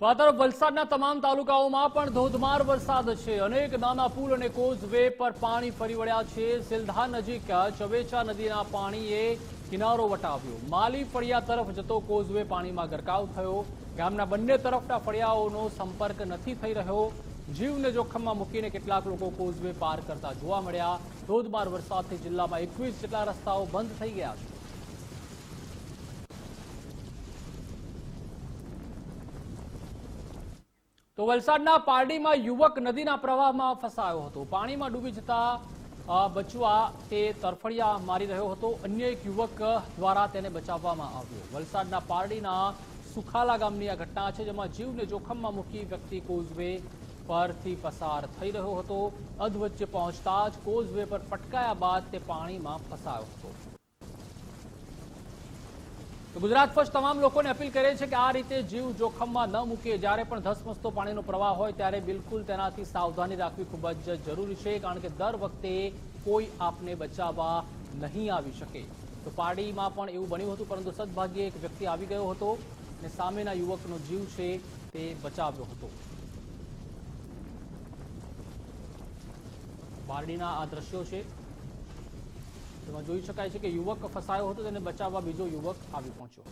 તો વલસાડના તમામ તાલુકાઓમાં પણ ધોધમાર વરસાદ છે. અનેક નાના પુલ અને કોઝવે પર પાણી ફરી વળ્યા છે. સિલધા નજીક ચવેચા નદીના પાણીએ કિનારો વટાવ્યો. માલી ફળિયા તરફ જતો કોઝવે પાણીમાં ગરકાવ થયો. ગામના બંને તરફના ફળિયાઓનો સંપર્ક નથી થઈ રહ્યો. જીવને જોખમમાં મૂકીને કેટલાક લોકો કોઝવે પાર કરતા જોવા મળ્યા. ધોધમાર વરસાદથી જિલ્લામાં એકવીસ જેટલા રસ્તાઓ બંધ થઈ ગયા છે. તો વલસાડના પારડીમાં યુવક નદીના પ્રવાહમાં ફસાયો હતો. પાણીમાં ડૂબી જતા બચવા તે તરફડિયા મારી રહ્યો હતો. અન્ય એક યુવક દ્વારા તેને બચાવવામાં આવ્યો. વલસાડના પારડીના સુખાલા ગામની આ ઘટના છે, જેમાં જીવને જોખમમાં મૂકી વ્યક્તિ કોઝવે પરથી પસાર થઈ રહ્યો હતો. અધવચ્ચે પહોંચતા જ કોઝવે પર પટકાયા બાદ તે પાણીમાં ફસાયો હતો. ગુજરાત ફર્સ્ટ તમામ લોકોને અપીલ કરે છે કે આ રીતે જીવ જોખમમાં ન મૂકે જ્યારે પણ ધસમસતો પાણીનો પ્રવાહ હોય ત્યારે બિલકુલ તેનાથી સાવધાની રાખવી ખૂબ જ જરૂરી છે, કારણ કે દર વખતે કોઈ આપને બચાવવા નહીં આવી શકે. તો પારડીમાં પણ એવું બન્યું હતું, પરંતુ સદભાગ્યે એક વ્યક્તિ આવી ગયો હતો અને સામેના યુવકનો જીવ છે તે બચાવ્યો હતો. પારડીના આ દ્રશ્યો છે. તેમાં જોઈ શકાય છે કે યુવક ફસાયો હતો તેને બચાવવા બીજો યુવક આવી પહોંચ્યો.